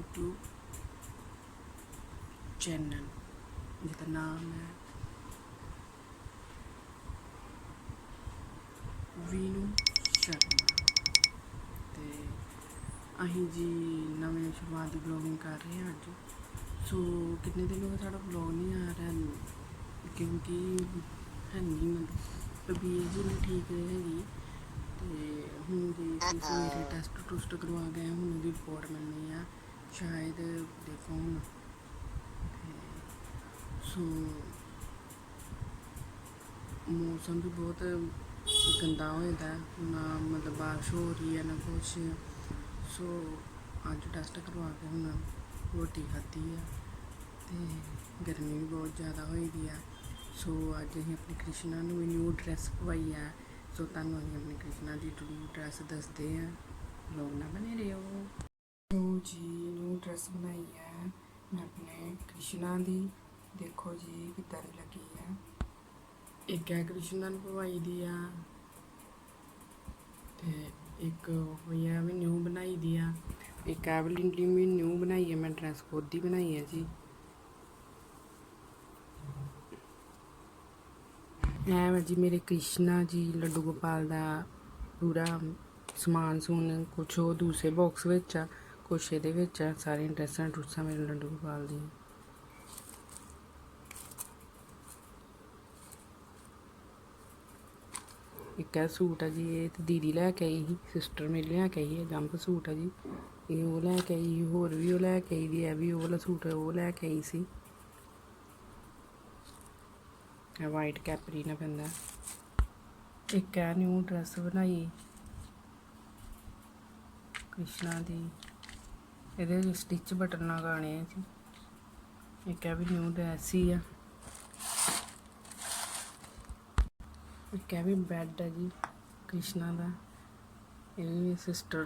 YouTube channel ਜਿਹਦਾ ਨਾਮ ਹੈ ਵੀਨੂ ਸ਼ਰਮਾ ਤੇ ਅਸੀਂ ਜੀ ਨਵੇਂ ਸ਼ੁਰੂਆਤ ਦੀ ਬਲੌਗਿੰਗ ਕਰ ਰਹੇ ਹਾਂ ਅੱਜ ਸੋ ਕਿੰਨੇ ਦਿਨ ਹੋ ਗਏ ਸਾਡਾ ਬਲੌਗ ਨਹੀਂ ਆ ਰਿਹਾ ਕਿਉਂਕਿ ਹੈ ਨਹੀਂ ਮਤਲਬ ਤਬੀਅਤ ਜੀ ਨਹੀਂ ਠੀਕ ਰਹੇਗੀ ਤੇ ਹੁਣ ਜੀ ਅਸੀਂ ਸਵੇਰੇ ਟੈਸਟ ਟੁਸਟ ਕਰਵਾ ਗਏ ਹੁਣ ਉਹਦੀ ਰਿਪੋਰਟ ਮਿਲਣੀ ਆ ਸ਼ਾਇਦ ਦੇਖੋ ਹੁਣ ਸੋ ਮੌਸਮ ਵੀ ਬਹੁਤ ਗੰਦਾ ਹੋਇਆ ਹੈ। ਨਾ ਮਤਲਬ ਬਾਰਿਸ਼ ਹੋ ਰਹੀ ਹੈ, ਨਾ ਕੁਛ। ਸੋ ਅੱਜ ਟੈਸਟ ਕਰਵਾ ਕੇ ਹੁਣ ਰੋਟੀ ਖਾਧੀ ਆ ਤੇ ਗਰਮੀ ਵੀ ਬਹੁਤ ਜ਼ਿਆਦਾ ਹੋਈ ਦੀ ਆ। ਸੋ ਅੱਜ ਅਸੀਂ ਆਪਣੀ ਕ੍ਰਿਸ਼ਨਾ ਨੂੰ ਨਿਊ ਡਰੈਸ ਪਵਾਈ ਆ। ਸੋ ਤੁਹਾਨੂੰ ਅਸੀਂ ਆਪਣੀ ਕ੍ਰਿਸ਼ਨਾ ਦੀ ਨਿਊ ਡਰੈਸ ਦੱਸਦੇ ਆ। ਲੋਕ ਨਾ ਬਣੇ ਰਹੋ। ਸੋ ਜੀ ਨਿਊ ਡਰੈਸ ਬਣਾਈ ਹੈ। ਮੈਂ ਆਪਣੇ ਕ੍ਰਿਸ਼ਨਾ ਦੀ। ਦੇਖੋ ਜੀ ਕਿੱਦਾਂ ਦੀ ਲੱਗੀ ਹੈ। ਇੱਕ ਹੈ ਕ੍ਰਿਸ਼ਨਾ ਨੂੰ ਪਵਾਈ ਦੀ ਆ। ਤੇ ਇੱਕ ਹੋਈ ਆ ਵੀ ਨਿਊ ਬਣਾਈ ਦੀ ਆ। ਇੱਕ ਐਵਲਿਨ ਦੀ ਵੀ ਨਿਊ ਬਣਾਈ ਹੈ। ਮੈਂ ਡਰੈਸ ਖੁਦ ਹੀ ਬਣਾਈ ਹੈ ਜੀ। ਐ ਜੀ ਮੇਰੇ ਕ੍ਰਿਸ਼ਨਾ ਜੀ, ਲੱਡੂ ਗੋਪਾਲ ਦਾ ਪੂਰਾ ਸਮਾਨ ਸਮੂਨ ਕੁਛ ਉਹ ਦੂਸਰੇ ਬਾਕਸ ਵਿੱਚ ਆ। ਕੁਛ ਇਹਦੇ ਵਿੱਚ ਆ ਸਾਰੀਆਂ ਡਰੈਸਾਂ ਡਰੂਸਾਂ ਮੇਰੇ ਲੱਡੂ ਗੋਪਾਲ ਦੀਆਂ। ਇੱਕ ਹੈ ਸੂਟ ਆ ਜੀ ਇਹ ਤੇ ਦੀਦੀ ਲੈ ਕੇ ਆਈ ਸੀ ਸਿਸਟਰ ਮੇਰੀ ਲੈ ਕੇ ਆਈ ਹੈ ਜੰਪ ਸੂਟ ਆ ਜੀ। ਇਹ ਉਹ ਲੈ ਕੇ ਆਈ ਸੀ, ਹੋਰ ਵੀ ਉਹ ਲੈ ਕੇ ਆਈ ਦੀ ਹੈ ਵੀ ਉਹ ਵਾਲਾ ਸੂਟ ਉਹ ਲੈ ਕੇ ਆਈ ਸੀ। ਇਹ ਵਾਈਟ ਕੈਪਰੀ ਨਾ ਪੈਂਦਾ। ਇੱਕ ਇਹ ਨਿਊ ਡਰੈਸ ਬਣਾਈ। ਕ੍ਰਿਸ਼ਨਾ ਦੀ। ਇਹਦੇ ਵਿੱਚ ਸਟਿਚ ਬਟਨ ਲਗਾਣੇ ਆ ਜੀ। ਇੱਕ ਹੈ ਵੀ ਨਿਊ ਡਰੈਸ ਹੀ ਆ। ਇੱਕ ਹੈ ਵੀ ਬੈੱਡ ਹੈ ਜੀ, ਕ੍ਰਿਸ਼ਨਾ ਦਾ। ਇਹ ਵੀ ਸਿਸਟਰ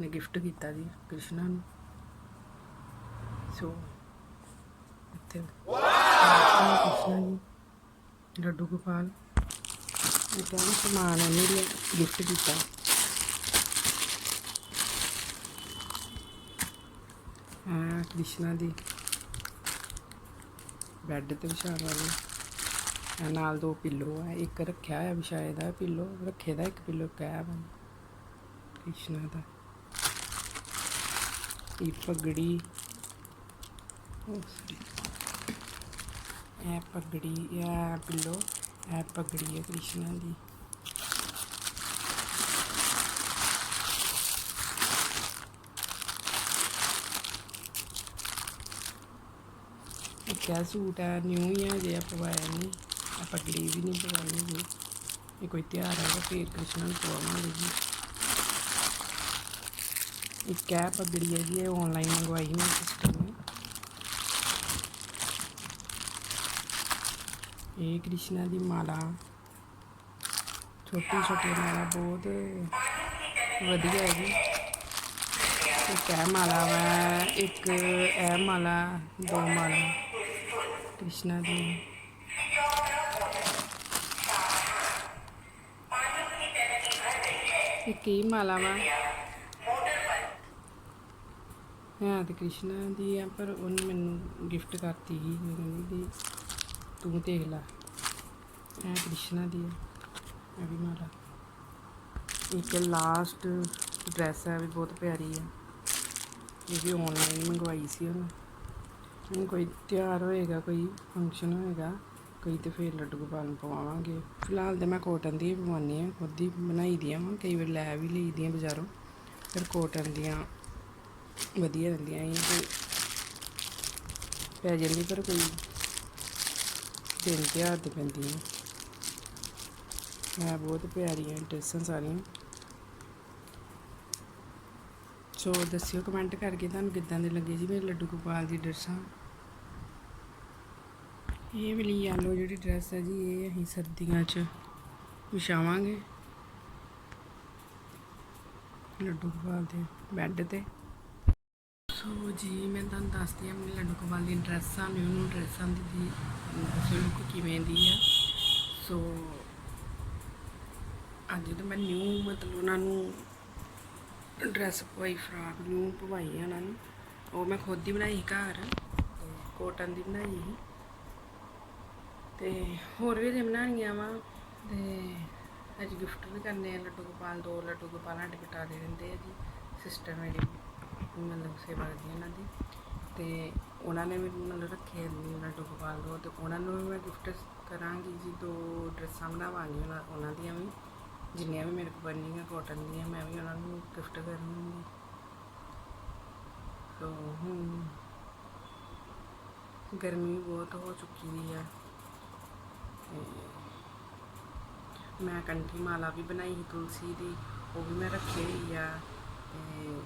ਨੇ ਗਿਫਟ ਕੀਤਾ ਜੀ, ਕ੍ਰਿਸ਼ਨਾ ਨੂੰ। ਸੋ ਇੱਥੇ ਕ੍ਰਿਸ਼ਨਾ ਜੀ, ਲੱਡੂ ਗੋਪਾਲ। ਇਹ ਕਹਿੰਦੇ ਸਮਾਨ ਇਹਨੇ ਗਿਫਟ ਕੀਤਾ। ਹਾਂ, ਕ੍ਰਿਸ਼ਨਾ ਦੀ। ਬੈੱਡ ਤੇ ਵਿਛਾਉਣ ਵਾਲੀ ਨਾਲ ਦੋ ਪਿੱਲੋ ਆ, ਇੱਕ ਰੱਖਿਆ ਹੋਇਆ ਵਿਛਾਏ ਦਾ ਪਿੱਲੋ ਰੱਖੇ ਦਾ ਇੱਕ ਪਿੱਲੋ ਕੈਬ ਕ੍ਰਿਸ਼ਨਾ ਦਾ। ਇਹ ਪਗੜੀ, ਉਹ sorry। ਇਹ ਪਗੜੀ, ਇਹ ਪਿੱਲੋ ਇਹ ਪਗੜੀ ਹੈ ਕ੍ਰਿਸ਼ਨਾ ਦੀ। ਇਹ ਸੂਟ ਹੈ ਨਿਊ ਹੀ ਹੈ ਜੇ ਪਵਾਇਆ ਨਹੀਂ ਆ ਪਗੜੀ ਵੀ ਨਹੀਂ ਪਵਾਈ ਜੀ ਇਹ ਕੋਈ ਤਿਉਹਾਰ ਆਏਗਾ ਫਿਰ ਕ੍ਰਿਸ਼ਨ ਨੂੰ ਪਵਾਵਾਂਗੇ ਜੀ। ਇਹ ਕਿਆ ਪਗੜੀ ਹੈ ਜੀ ਇਹ ਆਨਲਾਈਨ ਮੰਗਵਾਈ ਮੈਂ ਸਿਸਟਰ ਨੇ। ਇਹ ਕ੍ਰਿਸ਼ਨਾ ਦੀ ਮਾਲਾ। ਛੋਟੀ ਛੋਟੀ ਮਾਲਾ, ਬਹੁਤ ਵਧੀਆ ਹੈ ਜੀ। ਇੱਕ ਇਹ ਮਾਲਾ ਵਾ, ਇੱਕ ਇਹ ਮਾਲਾ, ਦੋ ਮਾਲਾ। ਕ੍ਰਿਸ਼ਨਾ ਦੀ। ਇੱਕ ਹੀ ਮਾਲਾ ਵਾ? ਹਾਂ, ਤੇ ਕ੍ਰਿਸ਼ਨਾ ਦੀ ਆ, ਪਰ ਉਹਨੇ ਮੈਨੂੰ ਗਿਫਟ ਕਰਤੀ ਸੀ ਉਹ ਕਹਿੰਦੀ ਵੀ ਤੂੰ ਦੇਖ ਲੈ। ਇਹ ਕ੍ਰਿਸ਼ਨਾ ਦੀ ਹੈ ਇਹ ਵੀ ਮਾਲਾ। ਇੱਕ ਲਾਸਟ ਡਰੈਸ ਹੈ ਵੀ ਬਹੁਤ ਪਿਆਰੀ ਹੈ ਇਹ ਵੀ ਆਨਲਾਈਨ ਮੰਗਵਾਈ ਸੀ ਉਹਨੇ। ਹੁਣ ਕੋਈ ਤਿਉਹਾਰ ਹੋਏਗਾ, ਕੋਈ ਫੰਕਸ਼ਨ ਹੋਏਗਾ, ਕੋਈ ਤੇ ਫੇਰ ਲੱਡੂ ਗੋਪਾਲ ਪਵਾਵਾਂਗੇ। ਫਿਲਹਾਲ ਤੇ ਮੈਂ ਕੋਟਨ ਦੀ ਹੀ ਪਵਾਉਂਦੀ ਹਾਂ, ਖੁਦ ਹੀ ਬਣਾਈ ਦੀਆਂ ਵਾਂ, ਕਈ ਵਾਰ ਲੈ ਵੀ ਲਈ ਦੀਆਂ ਬਾਜ਼ਾਰੋਂ। ਫਿਰ ਕੋਟਨ ਦੀਆਂ ਵਧੀਆ ਰਹਿੰਦੀਆਂ ਇਹ ਤੇ ਪੈ ਜਾਂਦੀ ਪਰ ਕੋਈ ਦਿਨ ਤਿਉਹਾਰ ਤੇ ਪੈਂਦੀਆਂ ਹੈ ਬਹੁਤ ਪਿਆਰੀਆਂ ਡਰੈਸਾਂ ਸਾਰੀਆਂ। ਸੋ ਦੱਸਿਓ ਕਮੈਂਟ ਕਰਕੇ ਤੁਹਾਨੂੰ ਕਿੱਦਾਂ ਦੇ ਲੱਗੇ ਜੀ ਮੇਰੇ ਲੱਡੂ ਗੋਪਾਲ ਦੀ ਡਰੈਸਾਂ ਇਹ ਵਾਲੀ ਯੈਲੋ ਜਿਹੜੀ ਡਰੈਸ ਹੈ ਜੀ, ਇਹ ਅਸੀਂ ਸਰਦੀਆਂ 'ਚ ਵਿਛਾਵਾਂਗੇ। ਲੱਡੂ ਗੋਪਾਲ ਦੇ ਬੈੱਡ ਤੇ। ਸੋ ਜੀ, ਮੈਂ ਤੁਹਾਨੂੰ ਦੱਸਦੀ ਹਾਂ ਮੇਰੇ ਲੱਡੂ ਗੋਪਾਲ ਦੀ ਡਰੈਸਾਂ ਨਿਊ ਨਿਊ ਡਰੈਸਾਂ ਦੀ ਜੀ ਦੱਸੋ ਲੁੱਕ ਕਿਵੇਂ ਦੀ ਆ। ਸੋ ਅੱਜ ਤਾਂ ਮੈਂ ਨਿਊ ਮਤਲਬ ਉਹਨਾਂ ਨੂੰ ਡਰੈਸ ਪਵਾਈ, ਫਰਾਕ ਨੂੰ ਪਵਾਈ ਉਹਨਾਂ ਨੂੰ। ਉਹ ਮੈਂ ਖੁਦ ਹੀ ਬਣਾਈ ਘਰ, ਤੇ ਕੋਟਨ ਦੀ ਬਣਾਈ ਸੀ। ਤੇ ਹੋਰ ਵੀ ਜੇ ਬਣਾਉਣੀਆਂ ਵਾ, ਤੇ ਅੱਜ ਗਿਫਟ ਵੀ ਕਰਨੇ ਆ ਲੱਡੂ ਗੋਪਾਲ, ਦੋ ਲੱਡੂ ਗੋਪਾਲ ਸਾਡੇ ਕਟਾ ਦੇ ਦਿੰਦੇ ਆ ਜੀ, ਸਿਸਟਰ ਮੇਰੀ ਮਤਲਬ ਸੇਵਾ ਕਰਦੀ ਆ ਉਹਨਾਂ ਦੀ। ਤੇ ਉਹਨਾਂ ਨੇ ਵੀ ਮਤਲਬ ਰੱਖੇ ਲੱਡੂ ਗੋਪਾਲ ਦੋ, ਤੇ ਉਹਨਾਂ ਨੂੰ ਵੀ ਮੈਂ ਗਿਫਟ ਕਰਾਂਗੀ ਜੀ, ਦੋ ਡਰੈਸਾਂ ਬਣਾਵਾਂਗੀ ਉਹਨਾਂ ਉਹਨਾਂ ਦੀਆਂ ਵੀ। ਜਿੰਨੀਆਂ ਵੀ ਮੇਰੇ ਕੋਲ ਬਣਨੀਆਂ ਕੋਟਨ ਦੀਆਂ, ਮੈਂ ਵੀ ਉਹਨਾਂ ਨੂੰ ਗਿਫਟ ਕਰੂੰਗੀ ਸੋ ਹੁਣ ਗਰਮੀ ਬਹੁਤ ਹੋ ਚੁੱਕੀ ਹੈ ਤੇ ਮੈਂ ਕੰਠੀ ਮਾਲਾ ਵੀ ਬਣਾਈ ਸੀ ਤੁਲਸੀ ਦੀ, ਉਹ ਵੀ ਮੈਂ ਰੱਖੀ ਹੋਈ ਆ। ਤੇ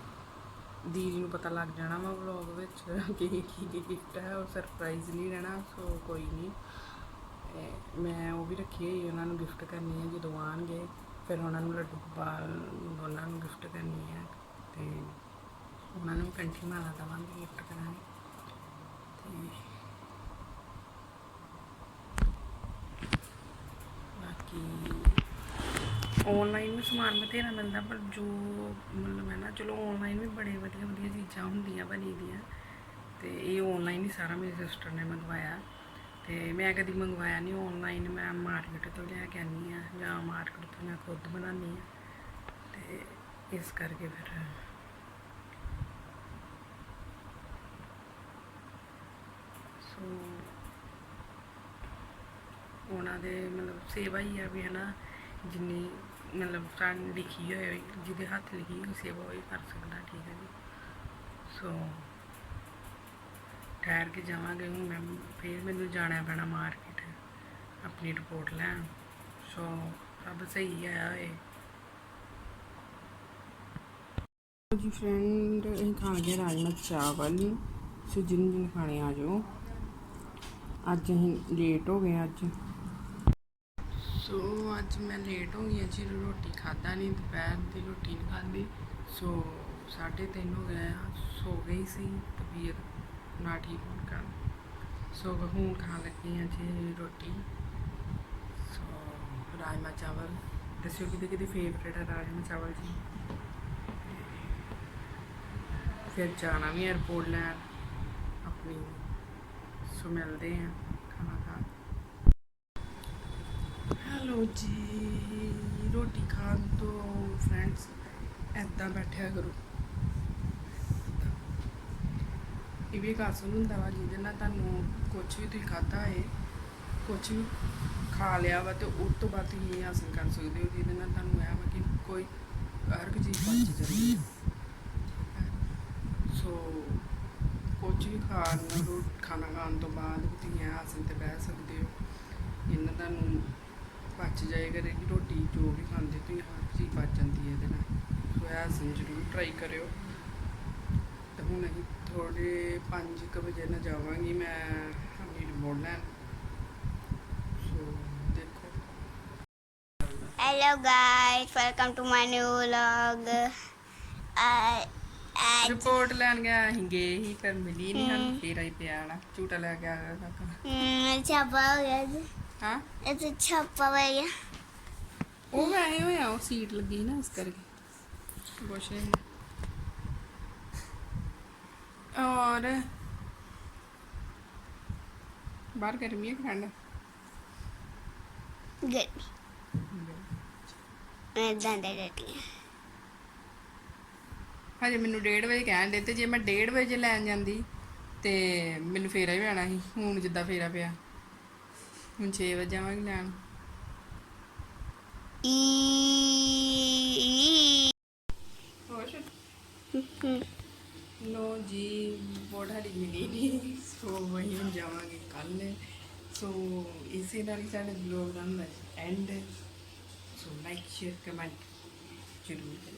ਦੀਦੀ ਨੂੰ ਪਤਾ ਲੱਗ ਜਾਣਾ ਵਾ ਵਲੌਗ ਵਿੱਚ ਕਿ ਕੀ ਕੀ ਗਿਫਟ ਹੈ ਉਹ ਸਰਪ੍ਰਾਈਜ਼ ਨਹੀਂ ਰਹਿਣਾ ਸੋ ਕੋਈ ਨਹੀਂ। ਮੈਂ ਉਹ ਵੀ ਰੱਖੀ ਹੋਈ ਉਹਨਾਂ ਨੂੰ ਗਿਫਟ ਕਰਨੀ ਹੈ ਜਦੋਂ ਆਣਗੇ ਫਿਰ ਉਹਨਾਂ ਨੂੰ ਲੱਡੂ ਗੋਪਾਲ ਦੋਨਾਂ ਨੂੰ ਗਿਫਟ ਕਰਨੀ ਹੈ ਤੇ ਉਹਨਾਂ ਨੂੰ ਕੰਠੀ ਮਾਲਾ ਦੇਵਾਂਗੇ ਗਿਫਟ ਕਰਾਂਗੇ। ਤੇ ਬਾਕੀ ਆਨਲਾਈਨ ਵੀ ਸਮਾਨ ਬਥੇਰਾ ਮਿਲਦਾ, ਪਰ ਜੋ ਮਤਲਬ ਹੈ ਨਾ, ਚਲੋ ਆਨਲਾਈਨ ਵੀ ਬੜੇ ਵਧੀਆ ਵਧੀਆ ਚੀਜ਼ਾਂ ਹੁੰਦੀਆਂ ਬਣੀ ਦੀਆਂ। ਤੇ ਇਹ ਆਨਲਾਈਨ ਹੀ ਸਾਰਾ ਮੇਰੀ ਸਿਸਟਰ ਨੇ ਮੰਗਵਾਇਆ। ਤੇ ਮੈਂ ਕਦੀ ਮੰਗਵਾਇਆ ਨਹੀਂ ਆਨਲਾਈਨ ਮੈਂ ਮਾਰਕੀਟ ਤੋਂ ਲਿਆ ਕੇ ਆਨੀ ਆ ਜਾਂ ਮਾਰਕੀਟ ਤੋਂ ਮੈਂ ਖੁਦ ਬਣਾਉਂਦੀ ਆ ਤੇ ਇਸ ਕਰਕੇ ਫਿਰ ਸੋ ਉਹਨਾਂ ਦੇ ਮਤਲਬ ਸੇਵਾ ਹੀ ਆ ਵੀ ਹਨਾ, ਜਿੰਨੀ ਮਤਲਬ ਸਾਨੂੰ ਲਿਖੀ ਹੋਈ, ਜਿਹਦੇ ਹੱਥ ਲਿਖੀ ਹੋਈ ਸੇਵਾ ਉਹ ਹੀ ਕਰ ਸਕਦਾ ਠੀਕ ਹੈ ਜੀ। ਸੋ ਠਹਿਰ ਕੇ ਜਾਵਾਂਗੇ ਹੁਣ ਮੈਂ ਫਿਰ ਮੈਨੂੰ ਜਾਣਾ ਪੈਣਾ ਮਾਰਕੀਟ ਆਪਣੀ ਰਿਪੋਰਟ ਲੈਣ। ਸੋ ਸਭ ਸਹੀ ਆਇਆ ਏ ਜੀ ਫਰੈਂਡ ਇਹ ਖਾ ਗਿਆ ਰਾਜਮਾ ਚਾਵਲ ਸੋ ਜਿਨ ਜਿਨ ਖਾਣੇ ਆ ਜਾਓ। ਅੱਜ ਅਸੀਂ ਲੇਟ ਹੋ ਗਏ ਅੱਜ। ਸੋ ਅੱਜ ਮੈਂ ਲੇਟ ਹੋ ਗਈ ਜੀ ਰੋਟੀ ਖਾਦਾ ਨਹੀਂ ਦੁਪਹਿਰ ਦੀ ਰੋਟੀ ਨਹੀਂ ਖਾਧੀ। ਸੋ 3:30 ਹੋ ਗਏ ਆ ਸੋ ਗਈ ਸੀ ਤਬੀਅਤ ਨਾ ਠੀਕ ਹੋਣ ਕਾਰਨ ਸੋ ਹੁਣ ਖਾਣ ਲੱਗੀ ਆ ਜੀ ਰੋਟੀ। ਸੋ ਰਾਜਮਾ ਚਾਵਲ। ਦੱਸਿਓ ਕਿਤੇ ਕਿਤੇ ਫੇਵਰੇਟ ਹੈ ਰਾਜਮਾ ਚਾਵਲ ਜੀ? ਫਿਰ ਜਾਣਾ ਵੀ 에어ਪੋਰਟ ਲੈਣ। ਆਪਣੀ। ਸੋ ਮਿਲਦੇ ਆ ਖਾਣਾ ਖਾ। ਹੈਲੋ ਜੀ, ਰੋਟੀ ਖਾਣ ਤੋਂ ਫਰੈਂਡਸ ਐਦਾਂ ਬੈਠਿਆ ਕਰੋ। ਇਹ ਵੀ ਇੱਕ ਆਸਨ ਹੁੰਦਾ ਵਾ ਜਿਹਦੇ ਨਾਲ ਤੁਹਾਨੂੰ ਕੁਝ ਵੀ ਤੁਸੀਂ ਖਾਧਾ ਹੈ ਕੁਝ ਵੀ ਖਾ ਲਿਆ ਵਾ ਤੇ ਉਸ ਤੋਂ ਬਾਅਦ ਤੁਸੀਂ ਇਹ ਆਸਨ ਕਰ ਸਕਦੇ ਹੋ, ਜਿਹਦੇ ਨਾਲ ਤੁਹਾਨੂੰ ਇਹ ਵਾ ਕਿ ਕੋਈ ਹਰ ਇੱਕ ਚੀਜ਼ ਪਚ ਜਾਂਦੀ ਹੈ ਸੋ ਕੁਝ ਵੀ ਖਾਣ ਰੋ, ਖਾਣਾ ਖਾਣ ਤੋਂ ਬਾਅਦ ਵੀ ਤੁਸੀਂ ਇਹ ਆਸਨ ਤੇ ਬਹਿ ਸਕਦੇ ਹੋ। ਇਹਨਾਂ ਤੁਹਾਨੂੰ ਪਚ ਜਾਏ ਕਰੇਗੀ ਰੋਟੀ ਜੋ ਵੀ ਖਾਂਦੇ ਤੁਸੀਂ ਹਰ ਚੀਜ਼ ਪਚ ਜਾਂਦੀ ਹੈ ਇਹਦੇ ਨਾਲ। ਸੋ ਇਹ ਆਸਨ ਜ਼ਰੂਰ ਟਰਾਈ ਕਰਿਓ। ਤੇ ਹੁਣ ਅਸੀਂ ਥੋੜੇ 5 ਵਜੇ ਨਾ ਜਾਵਾਂਗੀ ਮੈਂ ਆਪਣੀ ਰਿਮੋਟ ਲੈਣ। ਸੋ ਦੇਖੋ। Welcome to my new vlog. Uh, and report ਲੈਣ ਗਿਆ ਅਸੀਂ ਗਏ ਹੀ ਪਰ ਮਿਲੀ ਨਹੀਂ ਸਾਨੂੰ ਫੇਰ ਆਈ ਪਿਆ ਨਾ ਝੂਟਾ ਲੈ ਕੇ ਆ ਗਿਆ ਕਾਕਾ mm, chapa guys. ਹਾਂ It's a chapa way. ਉਹ ਵੈਸੇ ਹੋਇਆ ਉਹ ਸੀਟ ਲੱਗੀ ਨਾ ਇਸ ਕਰਕੇ। ਕੁਛ ਨਹੀਂ ਔਰ ਬਾਹਰ ਗਰਮੀ ਹੈ ਕਿ ਠੰਡ। Good. ਮੈਂ ਦੰਦਾ ਡਟੀ ਹਜੇ ਮੈਨੂੰ 1:30 ਵਜੇ ਕਹਿਣ ਦੇ ਤੇ ਜੇ ਮੈਂ 1:30 ਵਜੇ ਲੈਣ ਜਾਂਦੀ ਤੇ ਮੈਨੂੰ ਫੇਰਾ ਹੀ ਪੈਣਾ ਸੀ ਹੁਣ ਜਿੱਦਾਂ ਫੇਰਾ ਪਿਆ। ਹੁਣ 6 ਵਜੇ ਜਾਵਾਂਗੀ ਲੈਣ। ਈ ਨੋ ਜੀ ਬੋਰਡ ਹਲੀ ਮਿਲੀ ਨਹੀਂ ਸੋ ਵਹੀ ਹੁਣ ਜਾਵਾਂਗੇ ਕੱਲ ਸੋ ਇਸੇ ਨਾਲ ਹੀ ਸਾਡੇ ਬਲੌਗ ਦਾ end so like share comment ਜ਼ਰੂਰ ਕਰਿਓ